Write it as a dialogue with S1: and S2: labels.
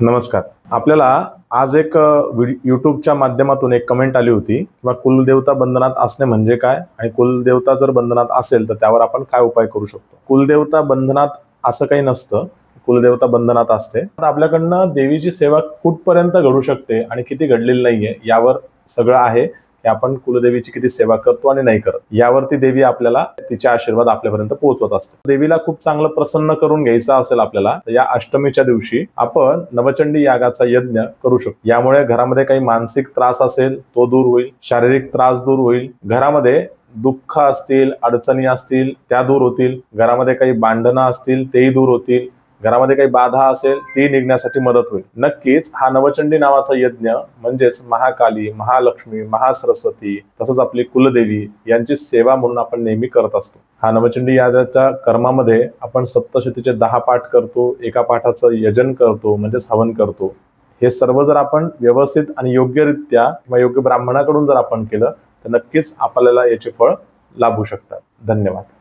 S1: नमस्कार. आपल्याला आज एक युट्यूबच्या माध्यमातून एक कमेंट आली होती किंवा कुलदेवता बंधनात असणे म्हणजे काय? आणि कुलदेवता जर बंधनात असेल तर त्यावर आपण काय उपाय करू शकतो? कुलदेवता बंधनात असं काही नसतं. कुलदेवता बंधनात असते. आपल्याकडनं देवीची सेवा कुठपर्यंत घडू शकते आणि किती घडलेली नाहीये यावर सगळं आहे. की आपण कुलदेवीची किती सेवा करतो आणि नाही करत. यावरती देवी आपल्याला तिचे आशीर्वाद आपल्यापर्यंत पोहोचवत असते. देवीला खूप चांगलं प्रसन्न करून घ्यायचं असेल आपल्याला या अष्टमीच्या दिवशी आपण नवचंडी यागाचा यज्ञ करू शकतो. यामुळे घरामध्ये काही मानसिक त्रास असेल तो दूर होईल. शारीरिक त्रास दूर होईल. घरामध्ये दुःख असतील अडचणी असतील त्या दूर होतील. घरामध्ये काही भांडणं असतील तेही दूर होतील. घरामध्ये काही बाधा असेल ती निघण्यासाठी मदत होईल. नक्कीच हा नवचंडी नावाचा यज्ञ म्हणजेच महाकाली महालक्ष्मी महासरस्वती तसंच आपली कुलदेवी यांची सेवा म्हणून आपण नेहमी करत असतो. हा नवचंडी यागाच्या कर्मामध्ये आपण सप्तशतीचे दहा पाठ करतो एका पाठाचं यजन करतो म्हणजेच हवन करतो. हे सर्व जर आपण व्यवस्थित आणि योग्यरित्या किंवा योग्य ब्राह्मणाकडून जर आपण केलं तर नक्कीच आपल्याला याचे फळ लाभू शकतात. धन्यवाद.